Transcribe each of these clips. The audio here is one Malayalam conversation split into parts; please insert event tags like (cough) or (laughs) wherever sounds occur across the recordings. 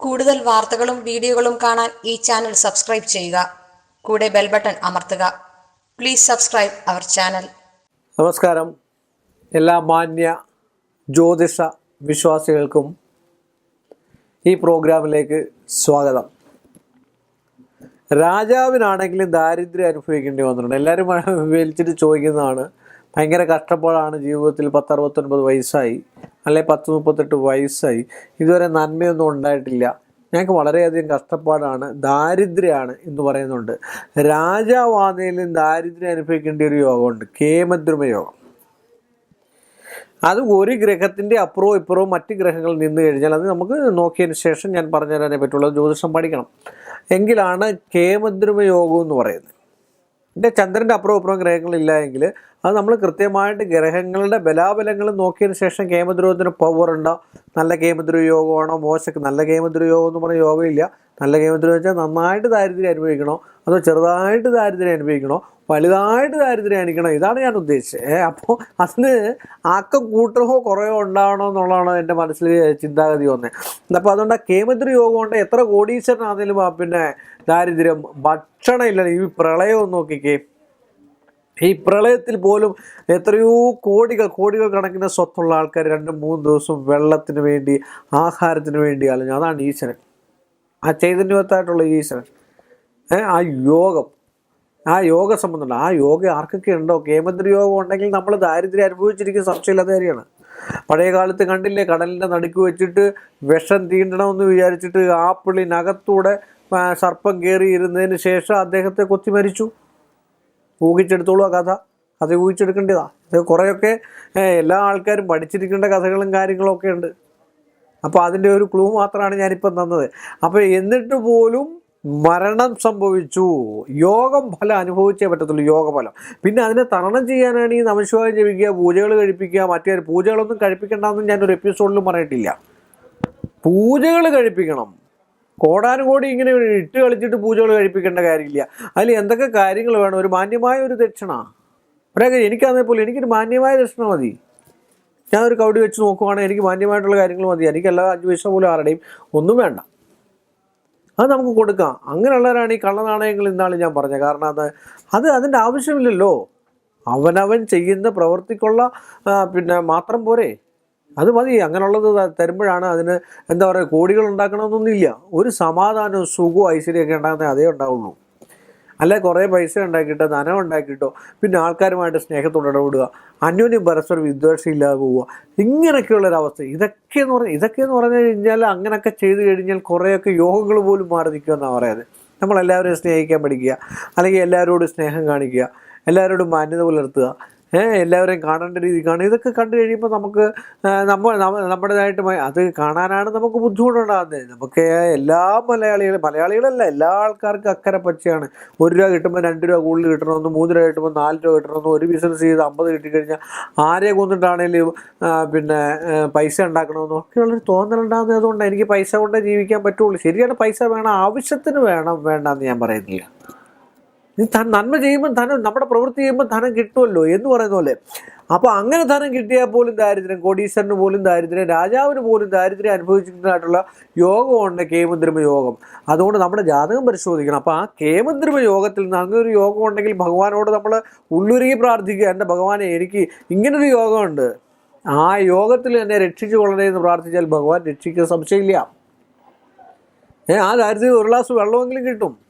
കൂടുതൽ വാർത്തകളും വീഡിയോകളും കാണാൻ ഈ ചാനൽ സബ്സ്ക്രൈബ് ചെയ്യുക. കൂടെ ബെൽ ബട്ടൺ അമർത്തുക. Please subscribe our channel. നമസ്കാരം. എല്ലാ മാന്യ ജ്യോതിഷ വിശ്വാസികൾക്കും ഈ പ്രോഗ്രാമിലേക്ക് സ്വാഗതം. രാജാവിനാണെങ്കിലും ദാരിദ്ര്യം അനുഭവിക്കേണ്ടി വന്നിട്ടുണ്ട്. എല്ലാവരും (laughs) വലിച്ചിട്ട് ചോദിക്കുന്നതാണ് ഭയങ്കര കഷ്ടപ്പാടാണ് ജീവിതത്തിൽ പത്തറുപത്തൊൻപത് വയസ്സായി അല്ലെ പത്ത് മുപ്പത്തെട്ട് വയസ്സായി. ഇതുവരെ നന്മയൊന്നും ഉണ്ടായിട്ടില്ല. ഞങ്ങൾക്ക് വളരെയധികം കഷ്ടപ്പാടാണ് ദാരിദ്ര്യമാണ് എന്ന് പറയുന്നുണ്ട്. രാജാവാതയിലും ദാരിദ്ര്യം അനുഭവിക്കേണ്ട ഒരു യോഗമുണ്ട് കേമദ്രുമ യോഗം. അത് ഒരു ഗ്രഹത്തിന്റെ അപ്പുറവും ഇപ്പുറവും മറ്റ് ഗ്രഹങ്ങളിൽ നിന്ന് കഴിഞ്ഞാൽ അത് നമുക്ക് നോക്കിയതിന് ശേഷം ഞാൻ പറഞ്ഞു തരാനേ പറ്റുള്ളൂ ജ്യോതിഷം പഠിക്കണം. എങ്കിലാണ് കേമദ്രുമ യോഗം എന്ന് പറയുന്നത്. എന്റെ ചന്ദ്രന്റെ അപ്പുറവും അപ്പുറം ഗ്രഹങ്ങളില്ല എങ്കിൽ അത് നമ്മൾ കൃത്യമായിട്ട് ഗ്രഹങ്ങളുടെ ബലാബലങ്ങൾ നോക്കിയതിന് ശേഷം കേമദ്രോഹത്തിന് പവർ ഉണ്ടോ? നല്ല കേമദ്രോഹ യോഗമാണോ? മോശം. നല്ല കേമദ്രോഹ യോഗം എന്ന് പറഞ്ഞ യോഗമില്ല. നല്ല ഗെയിമത്തിൽ വെച്ചാൽ നന്നായിട്ട് ദാരിദ്ര്യം അനുഭവിക്കണോ? അതോ ചെറുതായിട്ട് ദാരിദ്ര്യം അനുഭവിക്കണോ? വലുതായിട്ട് ദാരിദ്ര്യം അനുഭവിക്കണോ? ഇതാണ് ഞാൻ ഉദ്ദേശിച്ചത്. ഏഹ് അപ്പോൾ അതിന് ആക്കം കൂട്ടമോ കുറയോ ഉണ്ടാവണോ എന്നുള്ളതാണ് എന്റെ മനസ്സിൽ ചിന്താഗതി വന്നത് അപ്പോൾ അതുകൊണ്ട് ആ കേമദ്ര യോഗം കൊണ്ട് എത്ര കോടീശ്വരനാണെങ്കിലും ആ പിന്നെ ദാരിദ്ര്യം ഭക്ഷണം ഇല്ല ഈ പ്രളയം നോക്കിക്കേ. ഈ പ്രളയത്തിൽ പോലും എത്രയോ കോടികൾ കോടികൾ കണക്കിന് സ്വത്തുള്ള ആൾക്കാർ രണ്ടും മൂന്ന് ദിവസം വെള്ളത്തിന് വേണ്ടി ആഹാരത്തിന് വേണ്ടി അലഞ്ഞു. അതാണ് ഈശ്വരൻ. ആ ചൈതന്യവത്തായിട്ടുള്ള ഈശ്വരൻ ആ യോഗം. ആ യോഗ സംബന്ധമുണ്ട് ആ യോഗ ആർക്കൊക്കെ ഉണ്ടോ? കേമന്ത്രി യോഗം ഉണ്ടെങ്കിൽ നമ്മൾ ദാരിദ്ര്യം അനുഭവിച്ചിരിക്കുന്ന സംശയമില്ലാത്ത കാര്യമാണ്. പഴയ കാലത്ത് കണ്ടില്ലേ കടലിന്റെ നടുക്ക് വെച്ചിട്ട് വിഷം തീണ്ടണമെന്ന് വിചാരിച്ചിട്ട് ആ പുള്ളിനകത്തൂടെ സർപ്പം കയറി ഇരുന്നതിന് ശേഷം അദ്ദേഹത്തെ കൊത്തി മരിച്ചു. ഊഹിച്ചെടുത്തോളൂ ആ കഥ. കഥ ഊഹിച്ചെടുക്കേണ്ടതാ. ഇത് കുറേയൊക്കെ എല്ലാ ആൾക്കാരും പഠിച്ചിരിക്കേണ്ട കഥകളും കാര്യങ്ങളൊക്കെ ഉണ്ട്. അപ്പോൾ അതിന്റെ ഒരു ക്ലൂ മാത്രമാണ് ഞാനിപ്പം തന്നത്. അപ്പോൾ എന്നിട്ട് പോലും മരണം സംഭവിച്ചു. യോഗം ഫലം അനുഭവിച്ചേ പറ്റത്തുള്ളൂ യോഗഫലം. പിന്നെ അതിനെ തരണം ചെയ്യാനാണ് ഈ നമശിവായം ജപിക്കുക പൂജകൾ കഴിപ്പിക്കുക മറ്റേ പൂജകളൊന്നും കഴിപ്പിക്കേണ്ടെന്ന് ഞാനൊരു എപ്പിസോഡിലും പറഞ്ഞിട്ടില്ല. പൂജകൾ കഴിപ്പിക്കണം. കോടാനുകോടി ഇങ്ങനെ ഇട്ട് കളിച്ചിട്ട് പൂജകൾ കഴിപ്പിക്കേണ്ട കാര്യമില്ല. അതിൽ എന്തൊക്കെ കാര്യങ്ങൾ വേണം? ഒരു മാന്യമായ ഒരു ദക്ഷിണ. ഒരാൾക്ക് എനിക്കതേപോലെ എനിക്കൊരു മാന്യമായ ദക്ഷിണ മതി. ഞാൻ കൗടി വെച്ച് നോക്കുവാണെങ്കിൽ എനിക്ക് മാന്യമായിട്ടുള്ള കാര്യങ്ങൾ മതി. എനിക്ക് എല്ലാ അഞ്ച് പൈസ പോലും ആരുടെയും ഒന്നും വേണ്ട. അത് നമുക്ക് കൊടുക്കാം. അങ്ങനെയുള്ളവരാണ് ഈ കള്ളനാണയങ്ങൾ ഇന്നാളും ഞാൻ പറഞ്ഞത്. കാരണം അത് അത് അതിന്റെ ആവശ്യമില്ലല്ലോ. അവനവൻ ചെയ്യുന്ന പ്രവർത്തിക്കുള്ള പിന്നെ മാത്രം പോരെ. അത് മതി. അങ്ങനെയുള്ളത് തരുമ്പോഴാണ് അതിന് എന്താ പറയുക കോടികൾ ഉണ്ടാക്കണമെന്നൊന്നുമില്ല. ഒരു സമാധാനവും സുഖവും ഐശ്വര്യമൊക്കെ ഉണ്ടാകുന്നേ അതേ ഉണ്ടാവുള്ളൂ. അല്ല കുറേ പൈസ ഉണ്ടാക്കിയിട്ടോ ധനം ഉണ്ടാക്കിയിട്ടോ പിന്നെ ആൾക്കാരുമായിട്ട് സ്നേഹത്തോടെ ഇടപെടുക. അന്യോന്യം പരസ്പരം വിദ്വേഷം ഇല്ലാതെ പോവുക ഇങ്ങനെയൊക്കെയുള്ളൊരവസ്ഥ ഇതൊക്കെ എന്ന് പറഞ്ഞാൽ ഇതൊക്കെ എന്ന് പറഞ്ഞു കഴിഞ്ഞാൽ അങ്ങനെയൊക്കെ ചെയ്തു കഴിഞ്ഞാൽ കുറേയൊക്കെ യോഗങ്ങൾ പോലും മാറി നിൽക്കുമെന്നാണ് പറയുന്നത് നമ്മളെല്ലാവരെയും സ്നേഹിക്കാൻ പഠിക്കുക. അല്ലെങ്കിൽ എല്ലാവരോടും സ്നേഹം കാണിക്കുക. എല്ലാവരോടും മാന്യത പുലർത്തുക. എല്ലാവരെയും കാണേണ്ട രീതി കാണും. ഇതൊക്കെ കണ്ടു കഴിയുമ്പോൾ നമുക്ക് നമ്മൾ നമ്മ നമ്മ- നമ്മുടേതായിട്ട് അത് കാണാനാണ് നമുക്ക് ബുദ്ധിമുട്ടുണ്ടാകുന്നത്. നമുക്ക് എല്ലാ മലയാളികളും മലയാളികളല്ല എല്ലാ ആൾക്കാർക്കും അക്കരെ പച്ചയാണ്. ഒരു രൂപ കിട്ടുമ്പോൾ രണ്ട് രൂപ കൂടുതൽ കിട്ടണമെന്ന് മൂന്ന് രൂപ കിട്ടുമ്പോൾ നാല് രൂപ കിട്ടണമെന്ന് ഒരു ബിസിനസ് ചെയ്ത് അമ്പത് കിട്ടിക്കഴിഞ്ഞാൽ ആരെ കൊന്നിട്ടാണേലും പിന്നെ പൈസ ഉണ്ടാക്കണമെന്നോ ഒക്കെയുള്ളൊരു തോന്നലുണ്ടാകുന്നത് അതുകൊണ്ട് എനിക്ക് പൈസ കൊണ്ടേ ജീവിക്കാൻ പറ്റുള്ളൂ. ശരിയാണ് പൈസ വേണം ആവശ്യത്തിന് വേണം വേണ്ടെന്ന് ഞാൻ പറയുന്നില്ല. ധനം നന്മ ചെയ്യുമ്പോൾ ധനം നമ്മുടെ പ്രവൃത്തി ചെയ്യുമ്പോൾ ധനം കിട്ടുമല്ലോ എന്ന് പറയുന്ന പോലെ. അപ്പോൾ അങ്ങനെ ധനം കിട്ടിയാൽ പോലും ദാരിദ്ര്യം കോടീശ്വരന് പോലും ദാരിദ്ര്യം രാജാവിന് പോലും ദാരിദ്ര്യം അനുഭവിച്ചിട്ടുള്ളതായിട്ടുള്ള യോഗമുണ്ട് കേമന്ദ്രമ യോഗം. അതുകൊണ്ട് നമ്മുടെ ജാതകം പരിശോധിക്കണം. അപ്പോൾ ആ കേമന്ദ്രമ യോഗത്തിൽ നിന്ന് അങ്ങനെ ഒരു യോഗം ഉണ്ടെങ്കിൽ ഭഗവാനോട് നമ്മൾ ഉള്ളുരുകി പ്രാർത്ഥിക്കുക. എന്റെ ഭഗവാനെ എനിക്ക് ഇങ്ങനൊരു യോഗമുണ്ട്. ആ യോഗത്തിൽ എന്നെ രക്ഷിച്ചു കൊള്ളണേ എന്ന് പ്രാർത്ഥിച്ചാൽ ഭഗവാൻ രക്ഷിക്കാൻ സംശയമില്ല. ഏ ആ ദാരിദ്ര്യം ഒരു ഗ്ലാസ് വെള്ളമെങ്കിലും കിട്ടും.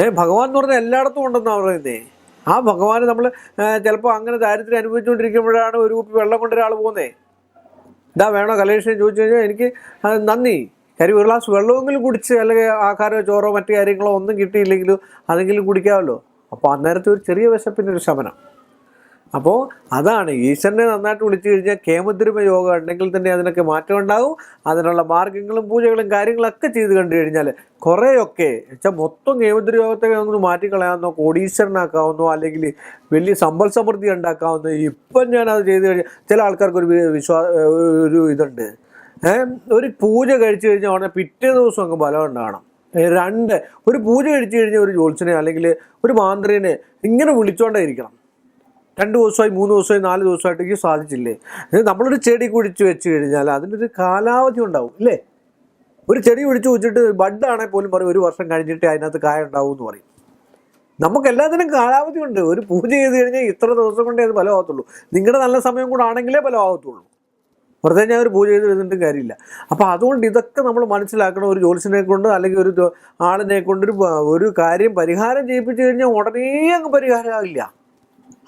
ഏ ഭഗവാൻ എന്ന് പറഞ്ഞാൽ എല്ലായിടത്തും ഉണ്ടെന്നാണ് പറയുന്നേ. ആ ഭഗവാന് നമ്മൾ ചിലപ്പോൾ അങ്ങനെ ദാരിദ്ര്യം അനുഭവിച്ചുകൊണ്ടിരിക്കുമ്പോഴാണ് ഒരു കുപ്പി വെള്ളം കൊണ്ടൊരാൾ പോകുന്നേ. ഇതാ വേണോ കലേഷൻ ചോദിച്ചു കഴിഞ്ഞാൽ എനിക്ക് നന്ദി. കാര്യം ഒരു ഗ്ലാസ് വെള്ളമെങ്കിലും കുടിച്ച് അല്ലെങ്കിൽ ആഹാരമോ ചോറോ മറ്റു കാര്യങ്ങളോ ഒന്നും കിട്ടിയില്ലെങ്കിലും അതെങ്കിലും കുടിക്കാമല്ലോ. അപ്പോൾ അന്നേരത്തെ ഒരു ചെറിയ വിശപ്പിന്റെ ഒരു ശമനം. അപ്പോൾ അതാണ് ഈശ്വരനെ നന്നായിട്ട് വിളിച്ചു കഴിഞ്ഞാൽ കേമദ്രുമ യോഗം ഉണ്ടെങ്കിൽ തന്നെ അതിനൊക്കെ മാറ്റം ഉണ്ടാകും അതിനുള്ള മാർഗങ്ങളും പൂജകളും കാര്യങ്ങളൊക്കെ ചെയ്ത് കണ്ടു കഴിഞ്ഞാൽ കുറേയൊക്കെ വെച്ചാൽ മൊത്തം കേമദ്ര യോഗത്തെ ഒന്ന് മാറ്റിക്കളയാവുന്നോ കോടീശ്വരനാക്കാവുന്നോ അല്ലെങ്കിൽ വലിയ സമ്പൽ സമൃദ്ധി ഉണ്ടാക്കാവുന്നോ ഇപ്പം ഞാൻ അത് ചെയ്ത് കഴിഞ്ഞാൽ ചില ആൾക്കാർക്ക് ഒരു വിശ്വാസ ഒരു ഇതുണ്ട്. ഒരു പൂജ കഴിച്ചു കഴിഞ്ഞാൽ ഉടനെ പിറ്റേ ദിവസം അങ്ങ് ബലം ഉണ്ടാകണം. രണ്ട് ഒരു പൂജ കഴിച്ചു കഴിഞ്ഞാൽ ഒരു ജോത്സ്യനെ അല്ലെങ്കിൽ ഒരു മാന്ത്രിനെ ഇങ്ങനെ വിളിച്ചോണ്ടേ ഇരിക്കണം. രണ്ട് ദിവസമായി മൂന്ന് ദിവസമായി നാല് ദിവസമായിട്ടേക്ക് സാധിച്ചില്ലേ? നമ്മളൊരു ചെടി കുഴിച്ച് വെച്ച് കഴിഞ്ഞാൽ അതിനൊരു കാലാവധി ഉണ്ടാവും ഇല്ലേ? ഒരു ചെടി കുഴിച്ച് വെച്ചിട്ട് ബഡാണെങ്കിൽ പോലും പറയും ഒരു വർഷം കഴിഞ്ഞിട്ട് അതിനകത്ത് കായ ഉണ്ടാവും എന്ന് പറയും. നമുക്ക് എല്ലാത്തിനും കാലാവധി ഉണ്ട്. ഒരു പൂജ ചെയ്ത് കഴിഞ്ഞാൽ ഇത്ര ദിവസം കൊണ്ടേ അത് ഫലമാകത്തുള്ളൂ നിങ്ങളുടെ നല്ല സമയം കൂടെ ആണെങ്കിലേ ഫലമാകത്തുള്ളൂ വെറുതെ ഞാൻ ഒരു പൂജ ചെയ്ത് വരുന്നിട്ടും കാര്യമില്ല. അപ്പോൾ അതുകൊണ്ട് ഇതൊക്കെ നമ്മൾ മനസ്സിലാക്കണം. ഒരു ജോലിസിനെ കൊണ്ട് അല്ലെങ്കിൽ ഒരു ആളിനെ കൊണ്ട് ഒരു ഒരു കാര്യം പരിഹാരം ചെയ്യിപ്പിച്ചു കഴിഞ്ഞാൽ ഉടനെ അങ്ങ് പരിഹാരമാകില്ല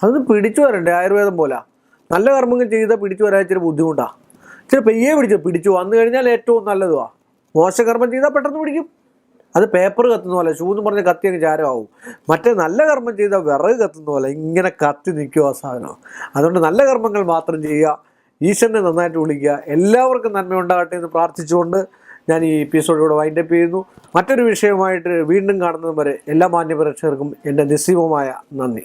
അതൊന്ന് പിടിച്ചു വരണ്ടേ? ആയുർവേദം പോലെ. നല്ല കർമ്മങ്ങൾ ചെയ്താൽ പിടിച്ചു വരാൻ ഇച്ചിരി ബുദ്ധിമുട്ടാണ് ഇച്ചിരി പെയ്യെ പിടിച്ചു? പിടിച്ചു വന്നു കഴിഞ്ഞാൽ ഏറ്റവും നല്ലതുവാ. മോശകർമ്മം ചെയ്താൽ പെട്ടെന്ന് പിടിക്കും. അത് പേപ്പർ കത്തുന്ന പോലെ ഷൂ എന്ന് പറഞ്ഞ കത്തി അങ്ങ് ചാരമാവും. മറ്റേ നല്ല കർമ്മം ചെയ്താൽ വിറക് കത്തുന്ന പോലെ ഇങ്ങനെ കത്തി നിൽക്കുക സാധനം. അതുകൊണ്ട് നല്ല കർമ്മങ്ങൾ മാത്രം ചെയ്യുക. ഈശ്വരനെ നന്നായിട്ട് വിളിക്കുക. എല്ലാവർക്കും നന്മ ഉണ്ടാകട്ടെ എന്ന് പ്രാർത്ഥിച്ചുകൊണ്ട് ഞാൻ ഈ എപ്പിസോഡ് വൈൻഡപ്പ് ചെയ്യുന്നു. മറ്റൊരു വിഷയമായിട്ട് വീണ്ടും കാണുന്നത് വരെ എല്ലാ മാന്യപ്രേക്ഷകർക്കും എന്റെ നിസ്സീമമായ നന്ദി.